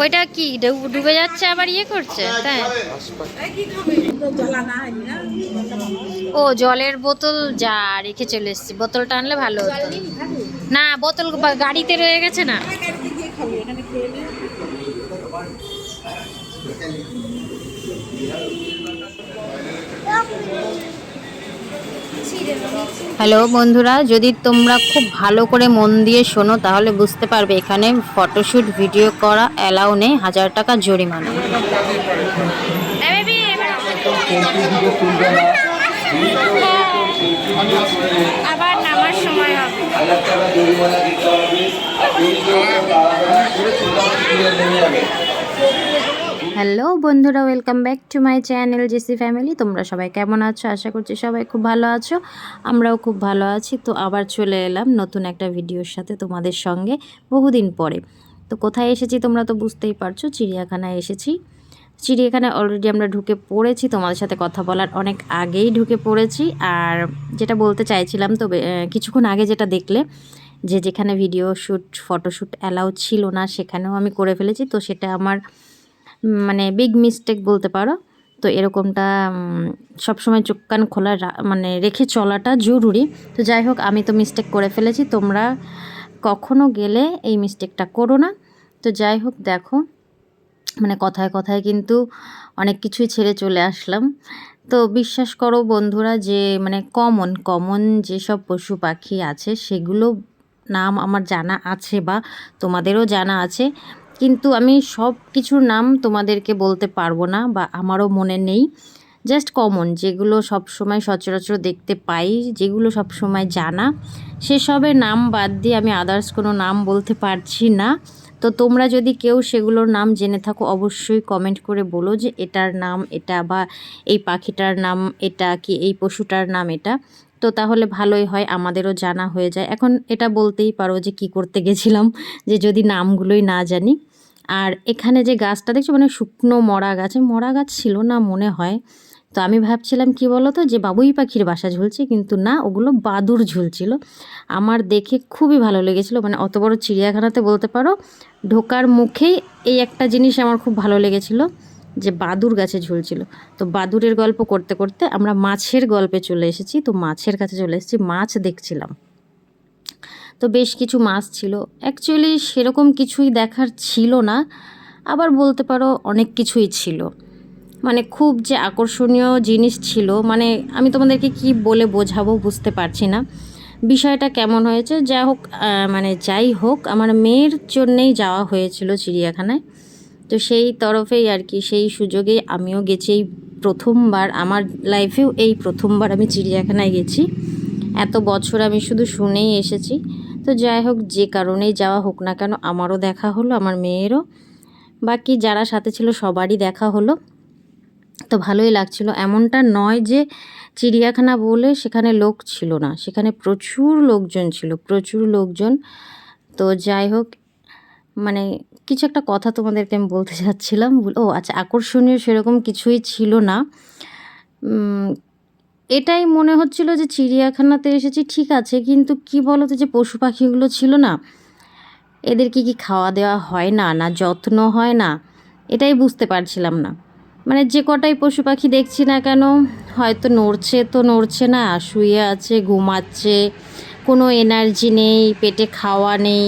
ওইটা কি, ডুবে যাচ্ছে আবার ইয়ে করছে, তাই? ও, জলের বোতল যা রেখে চলে এসছি, বোতলটা আনলে ভালো হতো। না, বোতল গাড়িতে রয়ে গেছে না। হ্যালো বন্ধুরা যদি তোমরা খুব ভালো করে মন দিয়ে শোনো তাহলে বুঝতে পারবে এখানে ফটোশ্যুট ভিডিও করা অ্যালাউ নেই হাজার টাকা জরিমানা। আবার নামার সময় হবে। হ্যালো বন্ধুরা welcome back to my channel J C family তোমরা সবাই কেমন আছো? আশা করছি সবাই খুব ভালো আছো। আমরাও খুব ভালো আছি। তো আবার চলে এলাম নতুন একটা ভিডিওর সাথে তোমাদের সঙ্গে বহুদিন পরে। তো কোথায় এসেছি তোমরা তো বুঝতেই পারছ, চিড়িয়াখানায় এসেছি। চিড়িয়াখানায় অলরেডি আমরা ঢুকে পড়েছি, তোমাদের সাথে কথা বলার অনেক আগেই ঢুকে পড়েছি। আর যেটা বলতে চাইছিলাম তো কিছুক্ষণ আগে যেটা দেখলে, যে যেখানে ভিডিও শ্যুট ফটোশ্যুট অ্যালাউ ছিল না, সেখানেও আমি করে ফেলেছি। তো সেটা আমার মানে বিগ মিস্টেক বলতে পারো। তো এরকমটা সবসময় চোখ কান খোলা মানে রেখে চলাটা জরুরি। তো যাই হোক, আমি তো মিস্টেক করে ফেলেছি। তোমরা কখনো গেলে এই মিস্টেকটা করো না। তো যাই হোক, দেখো। মানে কথায় কথায় কিন্তু অনেক কিছুই ছেড়ে চলে আসলাম। তো বিশ্বাস করো বন্ধুরা যে মানে কমন কমন যেসব পশু পাখি আছে, সেগুলো নাম আমার জানা আছে বা তোমাদেরও জানা আছে। কিন্তু আমি সব কিছুর নাম তোমাদেরকে বলতে পারব না বা আমারও মনে নেই। জাস্ট কমন যেগুলো সব সময় সচরাচর দেখতে পাই, যেগুলো সব সময় জানা। সেসবের নাম বাদ দিয়ে আমি আদার্স কোনো নাম বলতে পারছি না। তো তোমরা যদি কেউ সেগুলোর নাম জেনে থাকো, অবশ্যই কমেন্ট করে বলো যে এটার নাম এটা বা এই পাখিটার নাম এটা কি, এই পশুটার নাম এটা। তো তাহলে ভালোই হয়, আমাদেরও জানা হয়ে যায়। এখন এটা বলতেই পারো যে কি করতে গেছিলাম, যে যদি নামগুলোই না জানি। আর এখানে যে গাছটা দেখছ মানে শুকনো মরা গাছে মরা গাছ ছিল না মনে হয়। তো আমি ভাবছিলাম কি বলো তো যে বাবুই পাখির বাসা ঝুলছে, কিন্তু না, ওগুলো বাদুর ঝুলছিল। আমার দেখে খুবই ভালো লেগেছিল মানে অত বড় চিড়িয়াখানাতে বলতে পারো, ঢোকার মুখেই এই একটা জিনিস আমার খুব ভালো লেগেছিল। যে বাদুর গাছে ঝুলছিল। তো বাদুরের গল্প করতে করতে আমরা মাছের গল্পে চলে এসেছি। তো মাছের কাছে চলে এসেছি, মাছ দেখছিলাম। তো বেশ কিছু মাছ ছিল। অ্যাকচুয়ালি সেরকম কিছুই দেখার ছিল না। আবার বলতে পারো অনেক কিছুই ছিল। মানে খুব যে আকর্ষণীয় জিনিস ছিল মানে আমি তোমাদেরকে কি বলে বোঝাবো বুঝতে পারছি না। বিষয়টা কেমন হয়েছে? যা হোক মানে যাই হোক, আমার মেয়ের জন্যেই যাওয়া হয়েছিল চিড়িয়াখানায়। তো সেই তরফেই আর কি, সেই সুযোগেই আমিও গেছি এই প্রথমবার। আমার লাইফেও এই প্রথমবার আমি চিড়িয়াখানায় গেছি। এত বছর আমি শুধু শুনেই এসেছি। তো যাই হোক, যে কারণেই যাওয়া হোক না কেন, আমারও দেখা হলো, আমার মেয়েরও। বাকি যারা সাথে ছিল, সবারই দেখা হলো। তো ভালোই লাগছিল। এমনটা নয় যে চিড়িয়াখানা বলে সেখানে লোক ছিল না, সেখানে প্রচুর লোকজন ছিল, প্রচুর লোকজন। তো যাই হোক মানে কিছু একটা কথা তোমাদেরকে আমি বলতে চাচ্ছিলাম। ও আচ্ছা আকর্ষণীয় সেরকম কিছুই ছিল না। এটাই মনে হচ্ছিল যে চিড়িয়াখানাতে এসেছি, ঠিক আছে, কিন্তু কি বলতো যে পশু পাখিগুলো ছিল না। এদেরকে কি খাওয়া দেওয়া হয় না না যত্ন হয় না, এটাই বুঝতে পারছিলাম না। মানে যে কটাই পশু পাখি দেখছি না কেন, হয়তো নড়ছে তো নড়ছে না, শুয়ে আছে, ঘুমাচ্ছে, কোনো এনার্জি নেই, পেটে খাওয়া নেই।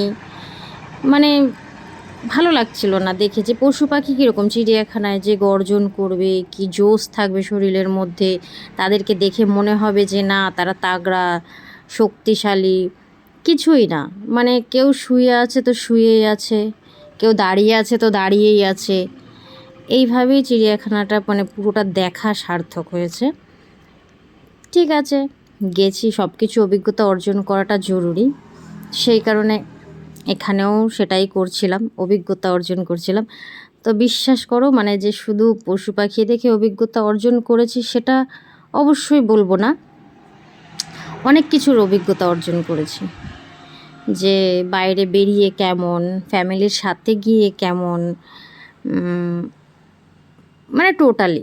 মানে ভালো লাগছিল না দেখে যে পশু পাখি কীরকম চিড়িয়াখানায় যে গর্জন করবে, কি জোশ থাকবে শরীরের মধ্যে। তাদেরকে দেখে মনে হবে যে না, তারা তাগড়া, শক্তিশালী। কিছুই না। মানে কেউ শুয়ে আছে তো শুয়েই আছে, কেউ দাঁড়িয়ে আছে তো দাঁড়িয়েই আছে। এইভাবেই চিড়িয়াখানাটা মানে পুরোটা দেখা সার্থক হয়েছে। ঠিক আছে, গেছি সব কিছু অভিজ্ঞতা অর্জন করাটা জরুরি। সেই কারণে এখানেও সেটাই করছিলাম, অভিজ্ঞতা অর্জন করছিলাম। তো বিশ্বাস করো মানে যে শুধু পশু পাখি দেখে অভিজ্ঞতা অর্জন করেছি সেটা অবশ্যই বলব না। অনেক কিছুর অভিজ্ঞতা অর্জন করেছি। যে বাইরে বেরিয়ে কেমন, ফ্যামিলির সাথে গিয়ে কেমন মানে টোটালি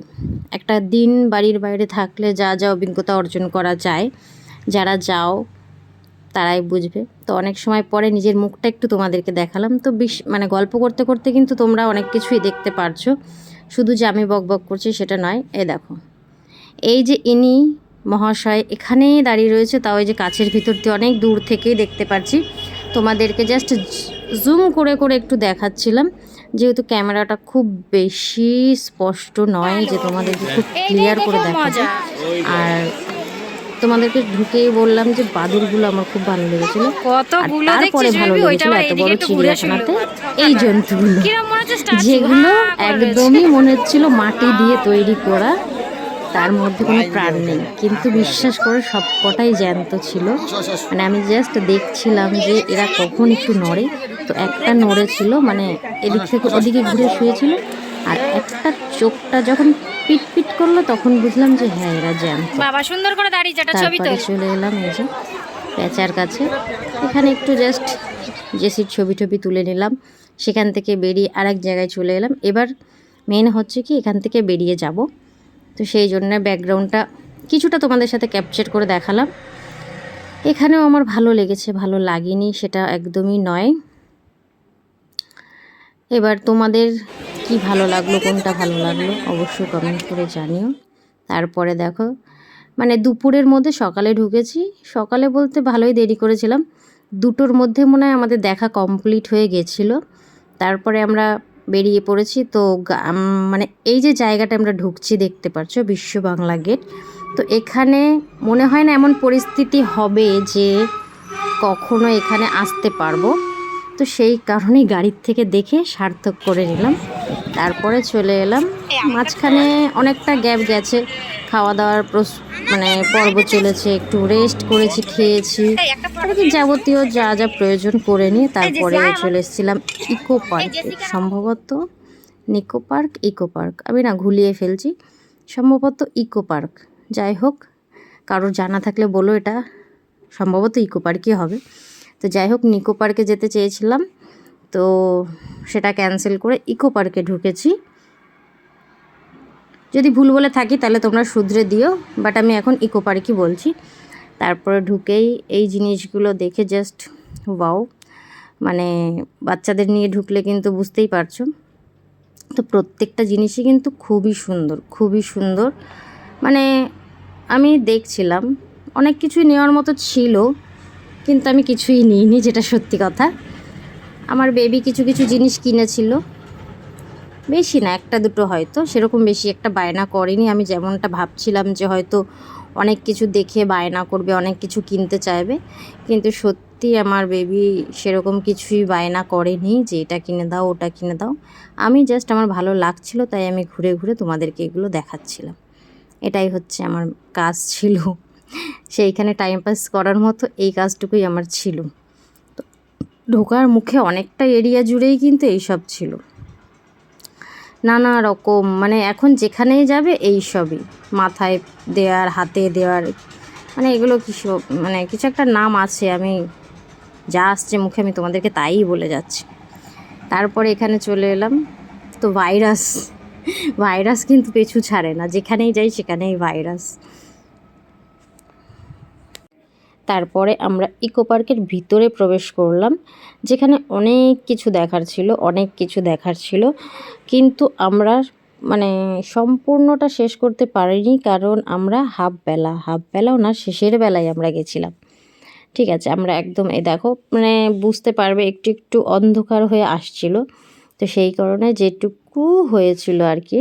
একটা দিন বাড়ির বাইরে থাকলে যা যা অভিজ্ঞতা অর্জন করা যায়, যারা যাও তারাই বুঝবে। তো অনেক সময় পরে নিজের মুখটা একটু তোমাদেরকে দেখালাম। তো বিশ মানে গল্প করতে করতে কিন্তু তোমরা অনেক কিছুই দেখতে পারছ। শুধু যে আমি বক বক করছি সেটা নয় এ দেখো। এই যে ইনি মহাশয় এখানেই দাঁড়িয়ে রয়েছে তাও এই যে কাছের ভিতর দিয়ে অনেক দূর থেকেই দেখতে পাচ্ছি তোমাদেরকে জাস্ট জুম করে করে একটু দেখাচ্ছিলাম। যেহেতু ক্যামেরাটা খুব বেশি স্পষ্ট নয় যে তোমাদেরকে খুব ক্লিয়ার করে দেখাবো। আর তোমাদেরকে ঢুকেই বললাম যে বাদুরগুলো আমার খুব ভালো লেগেছিল। তারপরে ভালো লেগেছিল এত বড় চিড়িয়াখানাতে এই জন্তুগুলো? যেগুলো হ্যাঁ। একদমই মনে হচ্ছিল মাটি দিয়ে তৈরি করা তার মধ্যে কোনো প্রাণ নেই। কিন্তু বিশ্বাস করে সব কটাই জ্যান্ত ছিল। মানে আমি জাস্ট দেখছিলাম যে এরা কখন একটু নড়ে। তো একটা নড়েছিল মানে এদিক থেকে ওদিকে ঘুরে শুয়েছিল। আর একটা চোখটা যখন পিট পিট করল তখন বুঝলাম যে হ্যাঁ এরা জ্যাম। বাবা সুন্দর করে দাঁড়িয়ে যেটা ছবি তো চলে এলাম এই যে প্যাচার কাছে। এখানে একটু জাস্ট জেসির ছবি টবি তুলে নিলাম। সেখান থেকে বেরিয়ে আর এক জায়গায় চলে এলাম। এবার মেন হচ্ছে কি এখান থেকে বেরিয়ে যাব। তো সেই জন্য ব্যাকগ্রাউন্ডটা কিছুটা তোমাদের সাথে ক্যাপচার করে দেখালাম। এখানেও আমার ভালো লেগেছে ভালো লাগেনি সেটা একদমই নয়। এবার তোমাদের কি ভালো লাগল, কোনটা ভালো লাগল অবশ্যই কমেন্ট করে জানিও। তারপরে দেখো মানে দুপুরের মধ্যে সকালে ঢুকেছি। সকালে বলতে ভালোই দেরি করেছিলাম। দুটোর মধ্যে মনে হয় আমাদের দেখা কমপ্লিট হয়ে গেছিল। তারপরে আমরা বেরিয়ে পড়েছি। তো মানে এই যে জায়গাটা আমরা ঢুকছি দেখতে পাচ্ছ, বিশ্ব বাংলা গেট। তো এখানে মনে হয় না এমন পরিস্থিতি হবে যে কখনো এখানে আসতে পারব। তো সেই কারণেই গাড়ির থেকে দেখে সার্থক করে নিলাম। তারপরে চলে এলাম। মাঝখানে অনেকটা গ্যাপ গেছে। খাওয়া দাওয়ার মানে পর্ব চলেছে। একটু রেস্ট করেছি, খেয়েছি। যাবতীয় যা যা প্রয়োজন করে নিয়ে তারপরে চলে এসেছিলাম ইকো পার্ক। সম্ভবত নিকো পার্ক, ইকো পার্ক। আমি না ঘুলিয়ে ফেলছি। সম্ভবত ইকো পার্ক। যাই হোক, কারোর জানা থাকলে বলো এটা। সম্ভবত ইকো পার্কই হবে। তো যাই হোক, নিকো পার্কে যেতে চেয়েছিলাম। তো সেটা ক্যান্সেল করে ইকো পার্কে ঢুকেছি। যদি ভুল বলে থাকি, তাহলে তোমরা শুধরে দিও, বাট আমি এখন ইকো পার্কই বলছি। তারপরে ঢুকেই এই জিনিসগুলো দেখে জাস্ট ওয়াও মানে বাচ্চাদের নিয়ে ঢুকলে কিন্তু বুঝতেই পারছ। তো প্রত্যেকটা জিনিসই কিন্তু খুবই সুন্দর খুবই সুন্দর। মানে আমি দেখছিলাম, অনেক কিছুই নেওয়ার মতো ছিল কিন্তু আমি কিছুই নিইনি, যেটা সত্যি কথা। আমার বেবি কিছু কিছু জিনিস কিনেছিল। বেশি না, একটা দুটো হয়তো, সেরকম বেশি একটা বায়না করেনি। আমি যেমনটা ভাবছিলাম যে হয়তো অনেক কিছু দেখে বায়না করবে, অনেক কিছু কিনতে চাইবে, কিন্তু সত্যি আমার বেবি সেরকম কিছুই বায়না করেনি যে এটা কিনে দাও, ওটা কিনে দাও। আমি জাস্ট আমার ভালো লাগছিল, তাই আমি ঘুরে ঘুরে তোমাদেরকে এগুলো দেখাচ্ছিলাম। এটাই হচ্ছে আমার কাজ ছিল। সেইখানে টাইম পাস করার মতো এই কাজটুকুই আমার ছিল। ঢোকার মুখে অনেকটা এরিয়া জুড়েই কিন্তু এইসব ছিল। নানা রকম মানে এখন যেখানেই যাবে এই সবই। মাথায় দেওয়ার, হাতে দেওয়ার মানে এগুলো কিছু মানে কিছু একটা নাম আছে, আমি যা আসছে মুখে আমি তোমাদেরকে তাই বলে যাচ্ছি। তারপরে এখানে চলে এলাম। তো ভাইরাস ভাইরাস কিন্তু পিছু ছাড়ে না, যেখানেই যাই সেখানেই ভাইরাস তারপরে আমরা ইকো পার্কের ভিতরে প্রবেশ করলাম, যেখানে অনেক কিছু দেখার ছিল, অনেক কিছু দেখার ছিল। কিন্তু আমরা মানে সম্পূর্ণটা শেষ করতে পারিনি, কারণ আমরা হাফ বেলা, হাফ বেলাও না, শেষের বেলায় আমরা গেছিলাম। ঠিক আছে, আমরা একদম এ দেখো মানে বুঝতে পারবে, একটু একটু অন্ধকার হয়ে আসছিল। তো সেই কারণে যেটুকু হয়েছিল আর কি,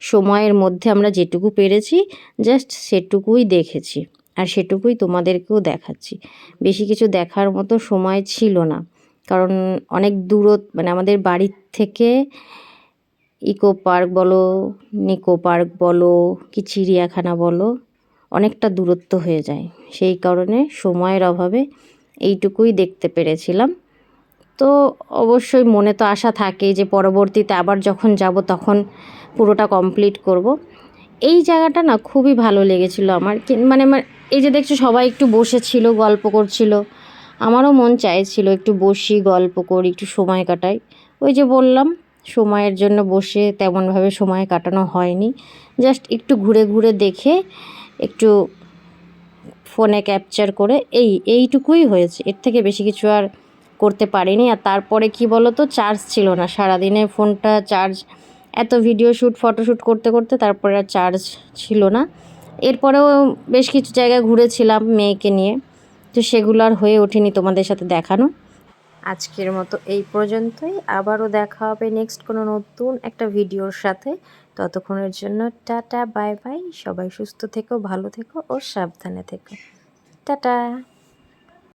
সময়ের মধ্যে আমরা যেটুকু পেরেছি, জাস্ট সেটুকুই দেখেছি। আর সেটুকুই তোমাদেরকেও দেখাচ্ছি। বেশি কিছু দেখার মতো সময় ছিল না। কারণ অনেক দূরত মানে আমাদের বাড়ির থেকে ইকো পার্ক বলো, নিকো পার্ক বলো কি চিড়িয়াখানা বলো, অনেকটা দূরত্ব হয়ে যায়। সেই কারণে সময়ের অভাবে এইটুকুই দেখতে পেরেছিলাম। তো অবশ্যই মনে তো আশা থাকে যে পরবর্তীতে আবার যখন যাব তখন পুরোটা কমপ্লিট করব। এই জায়গাটা না খুবই ভালো লেগেছিল আমার। মানে এই যে দেখছ, সবাই একটু বসেছিল, গল্প করছিল। আমারও মন চাইছিল একটু বসি, গল্প করি, একটু সময় কাটাই। ওই যে বললাম, সময়ের জন্য বসে তেমনভাবে সময় কাটানো হয়নি। জাস্ট একটু ঘুরে ঘুরে দেখে, একটু ফোনে ক্যাপচার করে, এই, এইটুকুই হয়েছে। এর থেকে বেশি কিছু আর করতে পারিনি। আর তারপরে কি বলো তো চার্জ ছিল না। সারাদিনে ফোনটা চার্জ এত ভিডিও শ্যুট ফটোশ্যুট করতে করতে তারপরে আর চার্জ ছিল না। এরপরেও বেশ কিছু জায়গায় ঘুরেছিলাম মেয়েকে নিয়ে। তো সেগুলো আর হয়ে ওঠেনি তোমাদের সাথে দেখানো। আজকের মতো এই পর্যন্তই। আবারও দেখা হবে নেক্সট কোনো নতুন একটা ভিডিওর সাথে। ততক্ষণের জন্য টাটা বাই বাই সবাই সুস্থ থেকো, ভালো থেকো ও সাবধানে থেকো। টাটা।